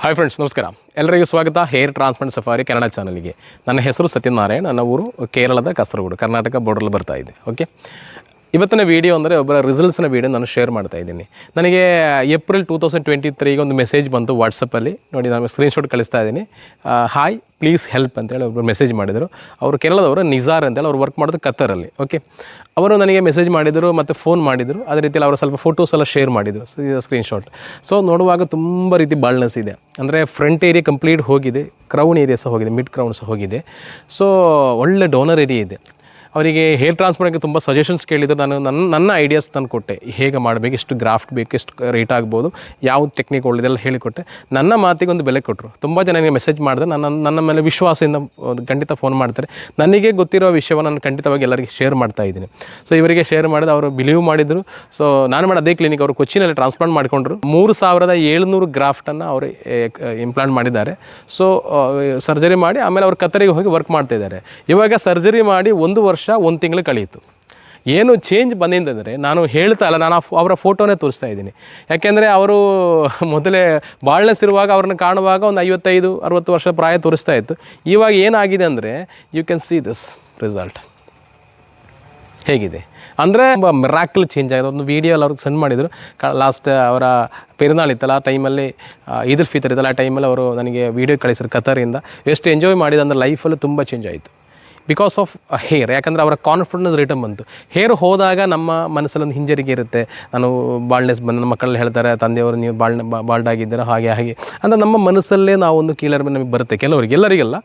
Hi friends ನಮಸ್ಕಾರ. ಎಲ್ಲರಿಗೂ ಸ್ವಾಗತ. ಹೇರ್ ಟ್ರಾನ್ಸ್ಪ್ಲಾಂಟ್ ಸಫಾರಿ ಕನ್ನಡ ಚಾನಲ್ಗೆ ನನ್ನ ಹೆಸರು ಸತ್ಯನಾರಾಯಣ. ನನ್ನ ಊರು ಕೇರಳದ ಕಾಸರಗೋಡು, ಕರ್ನಾಟಕ ಬಾರ್ಡ್ರಲ್ಲಿ ಬರ್ತಾ ಇದೆ. ಓಕೆ ಇವತ್ತಿನ ವೀಡಿಯೋ ಅಂದರೆ ಒಬ್ಬರ ರಿಸಲ್ಟ್ಸ್ನ ವೀಡಿಯೋ ನಾನು ಶೇರ್ ಮಾಡ್ತಾ ಇದ್ದೀನಿ. ನನಗೆ ಏಪ್ರಿಲ್ ಟೂ ತೌಸಂಡ್ ಟ್ವೆಂಟಿ ತ್ರೀಗೆ ಒಂದು ಮೆಸೇಜ್ ಬಂತು ವಾಟ್ಸಪ್ಪಲ್ಲಿ ನೋಡಿ, ನಾನು ಸ್ಕ್ರೀನ್ಶಾಟ್ ಕಳಿಸ್ತಾ ಇದ್ದೀನಿ. ಹಾಯ್ ಪ್ಲೀಸ್ ಹೆಲ್ಪ್ ಅಂತೇಳಿ ಒಬ್ಬರು ಮೆಸೇಜ್ ಮಾಡಿದರು. ಅವರು ಕೇರಳದವರು ನಿಜಾರ್ ಅಂತೇಳಿ ಅವ್ರು ವರ್ಕ್ ಮಾಡೋದು ಕತ್ತರಲ್ಲಿ ಓಕೆ ಅವರು ನನಗೆ ಮೆಸೇಜ್ ಮಾಡಿದರು ಮತ್ತು ಫೋನ್ ಮಾಡಿದರು. ಅದೇ ರೀತಿಯಲ್ಲಿ ಅವರು ಸ್ವಲ್ಪ ಫೋಟೋಸ್ ಎಲ್ಲ ಶೇರ್ ಮಾಡಿದರು. ಸ್ಕ್ರೀನ್ಶಾಟ್ ಸೊ ನೋಡುವಾಗ ತುಂಬ ರೀತಿ ಬಾಳ್ನೆಸ್ ಇದೆ. ಅಂದರೆ ಫ್ರಂಟ್ ಏರಿಯಾ ಕಂಪ್ಲೀಟ್ ಹೋಗಿದೆ. ಕ್ರೌನ್ ಏರಿಯಾ ಸಹ ಹೋಗಿದೆ. ಮಿಡ್ ಕ್ರೌನ್ ಸಹ ಹೋಗಿದೆ. ಸೊ ಒಳ್ಳೆ ಡೋನರ್ ಏರಿಯಾ ಇದೆ. ಅವರಿಗೆ ಹೇರ್ ಟ್ರಾನ್ಸ್ಪ್ಲಾಂಟ್ಗೆ ತುಂಬ ಸಜೆಷನ್ಸ್ ಕೇಳಿದ್ರು. ನಾನು ನನ್ನ ನನ್ನ ಐಡಿಯಾಸ್ ತಂದು ಕೊಟ್ಟೆ. ಹೇಗೆ ಮಾಡಬೇಕು, ಎಷ್ಟು ಗ್ರಾಫ್ಟ್ ಬೇಕು, ಎಷ್ಟು ರೇಟ್ ಆಗ್ಬೋದು, ಯಾವ ಟೆಕ್ನಿಕ್ ಒಳ್ಳೆದೆಲ್ಲ ಹೇಳಿಕೊಟ್ಟೆ. ನನ್ನ ಮಾತಿಗೆ ಒಂದು ಬೆಲೆ ಕೊಟ್ಟರು ತುಂಬ ಜನ ನನಗೆ ಮೆಸೇಜ್ ಮಾಡಿದೆ ನನ್ನ ನನ್ನ ಮೇಲೆ ವಿಶ್ವಾಸದಿಂದ ಖಂಡಿತ ಫೋನ್ ಮಾಡ್ತಾರೆ. ನನಗೆ ಗೊತ್ತಿರೋ ವಿಷಯವನ್ನು ನಾನು ಖಂಡಿತವಾಗಿ ಎಲ್ಲರಿಗೆ ಶೇರ್ ಮಾಡ್ತಾ ಇದ್ದೀನಿ. ಸೊ ಇವರಿಗೆ ಶೇರ್ ಮಾಡಿದ ಅವರು ಬಿಲೀವ್ ಮಾಡಿದರು. ಸೊ ನಾನು ಮಾಡಿ ಅದೇ ಕ್ಲಿನಿಕ್ ಅವರು ಕೊಚ್ಚಿನಲ್ಲಿ ಟ್ರಾನ್ಸ್ಪ್ಲಾಂಟ್ ಮಾಡಿಕೊಂಡ್ರು. ಮೂರು ಸಾವಿರದ ಏಳುನೂರು ಗ್ರಾಫ್ಟನ್ನು ಅವರು ಇಂಪ್ಲಾಂಟ್ ಮಾಡಿದ್ದಾರೆ. ಸೊ ಸರ್ಜರಿ ಮಾಡಿ ಆಮೇಲೆ ಅವರು ಕತ್ತರಿಗೆ ಹೋಗಿ ವರ್ಕ್ ಮಾಡ್ತಾ ಇದ್ದಾರೆ. ಇವಾಗ ಸರ್ಜರಿ ಮಾಡಿ ಒಂದು ವರ್ಷ ಒಂದು ತಿಂಗಳು ಕಳೆಯಿತು. ಏನು ಚೇಂಜ್ ಬಂದಿಂದಂದರೆ ನಾನು ಹೇಳ್ತಾ ಇಲ್ಲ, ನಾನು ಅವರ ಫೋಟೋನೇ ತೋರಿಸ್ತಾ ಇದ್ದೀನಿ. ಯಾಕೆಂದರೆ ಅವರು ಮೊದಲೇ ಬಾಳ್ನೆಸ್ ಇರುವಾಗ ಅವ್ರನ್ನ ಕಾಣುವಾಗ ಒಂದು ಐವತ್ತೈದು, ಅರುವತ್ತು ವರ್ಷ ಪ್ರಾಯ ತೋರಿಸ್ತಾ ಇತ್ತು. ಇವಾಗ ಏನಾಗಿದೆ ಅಂದರೆ you can see this result ಹೇಗಿದೆ? ಅಂದರೆ ಮಿರಾಕಲ್ ಚೇಂಜ್ ಆಗಿದೆ. ಒಂದು ವೀಡಿಯೋ ಎಲ್ಲ ಅವ್ರಿಗೆ ಸೆಂಡ್ ಮಾಡಿದರು. ಲಾಸ್ಟ್ ಅವರ ಪೆರುನಾಳ್ ಇತ್ತಲ್ಲ, ಆ ಟೈಮಲ್ಲಿ ಈದ್ ಫಿತರ್ ಇತ್ತಲ್ಲ, ಆ ಟೈಮಲ್ಲಿ ಅವರು ನನಗೆ ವೀಡಿಯೋ ಕಳಿಸಿದ್ರು ಕತರಿಂದ ಎಷ್ಟು ಎಂಜಾಯ್ ಮಾಡಿದ ಅಂದರೆ ಲೈಫಲ್ಲಿ ತುಂಬ ಚೇಂಜ್ ಆಯಿತು. ಬಿಕಾಸ್ ಆಫ್ ಹೇರ್ ಯಾಕಂದರೆ ಅವರ ಕಾನ್ಫಿಡೆನ್ಸ್ ರಿಟರ್ನ್ ಬಂತು. ಹೇರ್ ಹೋದಾಗ ನಮ್ಮ ಮನಸ್ಸಲ್ಲೊಂದು ಹಿಂಜರಿಕೆ ಇರುತ್ತೆ. ನಾನು ಬಾಳ್ನೆಸ್ ಬಂದು ನಮ್ಮ ಮಕ್ಕಳಲ್ಲಿ ಹೇಳ್ತಾರೆ, ತಂದೆಯವರು ನೀವು ಬಾಳ್ ಬಾಲ್ಡ್ ಆಗಿದ್ದೀರ? ಹಾಗೆ ಹಾಗೆ. ಅಂದರೆ ನಮ್ಮ ಮನಸ್ಸಲ್ಲೇ ನಾವು ಒಂದು ಕೀಳರ್ ನಮಗೆ ಬರುತ್ತೆ. ಕೆಲವರಿಗೆ, ಎಲ್ಲರಿಗೆಲ್ಲ.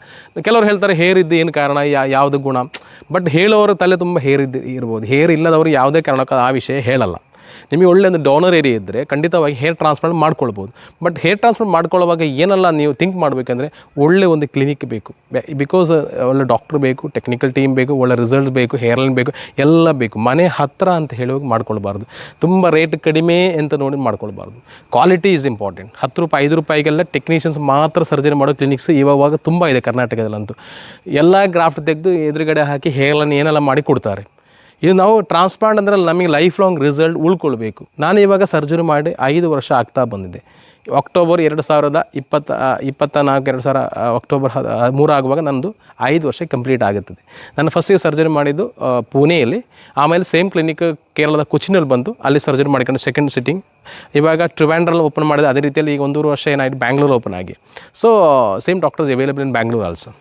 ಕೆಲವರು ಹೇಳ್ತಾರೆ ಹೇರ್ ಇದ್ದು ಏನು ಕಾರಣ? ಯಾ, ಯಾವುದು ಗುಣ? ಬಟ್ ಹೇಳೋರು ತಲೆ ತುಂಬ ಹೇರ್ ಇದ್ದು, ಇರ್ಬೋದು. ಹೇರ್ ಇಲ್ಲದವರು ಯಾವುದೇ ಕಾರಣಕ್ಕೂ ಆ ವಿಷಯ ಹೇಳಲ್ಲ. ನಿಮಗೆ ಒಳ್ಳೆ ಒಂದು ಡೋನರ್ ಏರಿಯಾ ಇದ್ದರೆ ಖಂಡಿತವಾಗಿ ಹೇರ್ ಟ್ರಾನ್ಸ್ಪ್ಲಾಂಟ್ ಮಾಡ್ಕೊಳ್ಬೋದು. ಬಟ್ ಹೇರ್ ಟ್ರಾನ್ಸ್ಪ್ಲಾಂಟ್ ಮಾಡ್ಕೊಳ್ಳುವಾಗ ಏನೆಲ್ಲ ನೀವು ಥಿಂಕ್ ಮಾಡಬೇಕಂದ್ರೆ ಒಳ್ಳೆ ಒಂದು ಕ್ಲಿನಿಕ್ ಬೇಕು. ಬಿಕಾಸ್ ಒಳ್ಳೆ ಡಾಕ್ಟ್ರ್ ಬೇಕು ಟೆಕ್ನಿಕಲ್ ಟೀಮ್ ಬೇಕು, ಒಳ್ಳೆ ರಿಸಲ್ಟ್ ಬೇಕು ಹೇರ್ ಲೈನ್ ಬೇಕು, ಎಲ್ಲ ಬೇಕು. ಮನೆ ಹತ್ತಿರ ಅಂತ ಹೇಳುವಾಗ ಮಾಡ್ಕೊಳ್ಬಾರ್ದು. ತುಂಬ ರೇಟ್ ಕಡಿಮೆ ಅಂತ ನೋಡಿ ಮಾಡ್ಕೊಳ್ಬಾರ್ದು. ಕ್ವಾಲಿಟಿ ಈಸ್ ಇಂಪಾರ್ಟೆಂಟ್ ಹತ್ತು ರೂಪಾಯಿ, ಐದು ರೂಪಾಯಿಗೆಲ್ಲ ಟೆಕ್ನಿಷಿಯನ್ಸ್ ಮಾತ್ರ ಸರ್ಜರಿ ಮಾಡೋ ಕ್ಲಿನಿಕ್ಸ್ ಇವಾಗ ತುಂಬ ಇದೆ ಕರ್ನಾಟಕದಲ್ಲಂತೂ. ಎಲ್ಲ ಗ್ರಾಫ್ಟ್ ತೆಗೆದು ಎದುರುಗಡೆ ಹಾಕಿ ಹೇರ್ ಲೈನ್ ಏನೆಲ್ಲ ಮಾಡಿ ಕೊಡ್ತಾರೆ. ಇದು ನಾವು ಟ್ರಾನ್ಸ್ಪ್ಲಾಂಟ್ ಅಂದರೆ ನಮಗೆ ಲೈಫ್ ಲಾಂಗ್ ರಿಸಲ್ಟ್ ಉಳ್ಕೊಳ್ಬೇಕು. ನಾನು ಇವಾಗ ಸರ್ಜರಿ ಮಾಡಿ ಐದು ವರ್ಷ ಆಗ್ತಾ ಬಂದಿದೆ. ಅಕ್ಟೋಬರ್ ಎರಡು ಸಾವಿರದ ಇಪ್ಪತ್ತ ಇಪ್ಪತ್ತ ನಾಲ್ಕು ಎರಡು ಸಾವಿರ ಅಕ್ಟೋಬರ್ ಮೂರು ಆಗುವಾಗ ನಂದು ಐದು ವರ್ಷ ಕಂಪ್ಲೀಟ್ ಆಗುತ್ತದೆ. ನಾನು ಫಸ್ಟಿಗೆ ಸರ್ಜರಿ ಮಾಡಿದ್ದು ಪುಣೆಯಲ್ಲಿ. ಆಮೇಲೆ ಸೇಮ್ ಕ್ಲಿನಿಕ್ ಕೇರಳದ ಕೊಚ್ಚಿನಲ್ಲಿ ಬಂದು ಅಲ್ಲಿ ಸರ್ಜರಿ ಮಾಡ್ಕೊಂಡು ಸೆಕೆಂಡ್ ಸಿಟ್ಟಿಂಗ್ ಇವಾಗ ಟ್ರಿವ್ಯಾಂಡ್ರಲ್ಲಿ ಓಪನ್ ಮಾಡಿದೆ. ಅದೇ ರೀತಿಯಲ್ಲಿ ಈಗ ಒಂದೂರು ವರ್ಷ ಏನಾಯಿತು? ಬ್ಯಾಂಗ್ಳೂರು ಓಪನ್ ಆಗಿ. So same doctors available in Bangalore also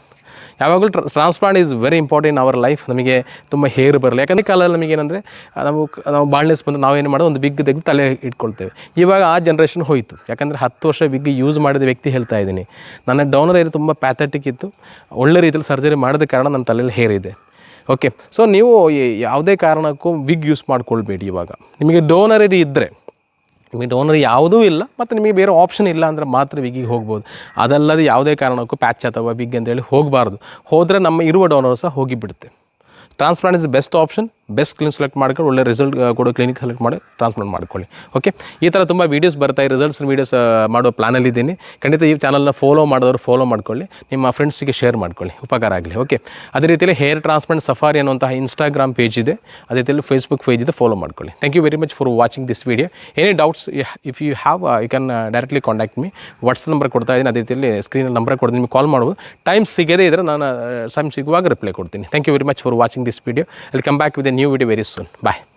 ಯಾವಾಗಲೂ transplant is very important our life ನಮಗೆ ತುಂಬ ಹೇರ್ ಬರಲಿ ಯಾಕಂದರೆ ಕಾಲದಲ್ಲಿ ನಮಗೇನಂದರೆ ನಾವು ನಾವು ಬಾಳ್ನೆಸ್ ಬಂದು ನಾವೇನು ಮಾಡೋದು, ಒಂದು ಬಿಗ್ ತೆಗೆದು ತಲೆ ಇಟ್ಕೊಳ್ತೇವೆ. ಇವಾಗ ಆ ಜನ್ರೇಷನ್ ಹೋಯಿತು. ಯಾಕಂದರೆ ಹತ್ತು ವರ್ಷ ಬಿಗ್ ಯೂಸ್ ಮಾಡಿದ ವ್ಯಕ್ತಿ ಹೇಳ್ತಾ ಇದ್ದೀನಿ. ನನ್ನ ಡೌನರ್ ಏರಿಯಾ ತುಂಬ ಪ್ಯಾಥೆಟಿಕ್ ಇತ್ತು. ಒಳ್ಳೆ ರೀತಿಯಲ್ಲಿ ಸರ್ಜರಿ ಮಾಡಿದ ಕಾರಣ ನನ್ನ ತಲೆಯಲ್ಲಿ ಹೇರ್ ಇದೆ. ಓಕೆ ಸೊ ನೀವು ಯಾವುದೇ ಕಾರಣಕ್ಕೂ ವಿಗ್ ಯೂಸ್ ಮಾಡ್ಕೊಳ್ಬೇಡಿ ಇವಾಗ. ನಿಮಗೆ ಡೋನರ್ ಏರಿಯಾ ಇದ್ದರೆ ನಿಮಗೆ ಡೋನರ್ ಯಾವುದೂ ಇಲ್ಲ, ಮತ್ತು ನಿಮಗೆ ಬೇರೆ ಆಪ್ಷನ್ ಇಲ್ಲ ಅಂದರೆ ಮಾತ್ರ ವಿಗಿಗೆ ಹೋಗ್ಬೋದು. ಅದಲ್ಲದೆ ಯಾವುದೇ ಕಾರಣಕ್ಕೂ ಪ್ಯಾಚ್ ಅಥವಾ ಬಿಗ್ ಅಂತೇಳಿ ಹೋಗಬಾರ್ದು. ಹೋದರೆ ನಮ್ಮ ಇರುವ ಡೋನರ್ ಸಹ ಹೋಗಿಬಿಡುತ್ತೆ. Transplant is best option best clinic select ಮಾಡ್ಕೊಂಡು ಒಳ್ಳೆ ರಿಸಲ್ಟ್ ಕೊಡೋ ಕ್ಲಿನಿಕ್ ಸೆಲೆಕ್ಟ್ ಮಾಡಿ ಟ್ರಾನ್ಸ್ಪ್ಲಾಂಟ್ ಮಾಡ್ಕೊಳ್ಳಿ. ಓಕೆ ಈ ಥರ ತುಂಬ ವೀಡಿಯೋಸ್ ಬರ್ತಾ ರಿಸಲ್ಟ್ಸ್ ವೀಡಿಯೋಸ್ ಮಾಡೋ ಪ್ಲಾನಲ್ಲಿದ್ದೀನಿ ಖಂಡಿತ ಈ ಚಾನಲ್ನ ಫಾಲೋ ಮಾಡಿದವರು ಫಾಲೋ ಮಾಡ್ಕೊಳ್ಳಿ. ನಿಮ್ಮ ಫ್ರೆಂಡ್ಸಿಗೆ ಶೇರ್ ಮಾಡ್ಕೊಳ್ಳಿ. ಉಪಕಾರ ಆಗಲಿ. ಓಕೆ ಅದೇ ರೀತಿಯಲ್ಲಿ ಹೇರ್ ಟ್ರಾನ್ಸ್ಪ್ಲಾಂಟ್ ಸಫಾರಿ ಅನ್ನುವಂತಹ ಇನ್ಸ್ಟಾಗ್ರಾಮ್ ಪೇಜ್ ಇದೆ. ಅದೇ ರೀತಿಯಲ್ಲಿ ಫೇಸ್ಬುಕ್ ಪೇಜ್ ಇದೆ. ಫಾಲೋ ಮಾಡ್ಕೊಳ್ಳಿ. Thank you very much for watching this video any doubts if you have you can directly contact me WhatsApp number ಕೊಡ್ತಾ ಇದ್ದೀನಿ. ಅದೇ ರೀತಿಯಲ್ಲಿ ಸ್ಕ್ರೀನಲ್ಲಿ ನಂಬರ್ ಕೊಡ್ತೀನಿ. ನಿಮಗೆ ಕಾಲ್ ಮಾಡ್ಬೋದು. ಟೈಮ್ ಸಿಗದೇ ಇದ್ದರೆ ನಾನು ಟೈಮ್ ಸಿಗುವಾಗ ರಿಪ್ಲೈ ಕೊಡ್ತೀನಿ. Thank you very much for watching this video ಅಲ್ಲಿ come back with new video very soon. Bye.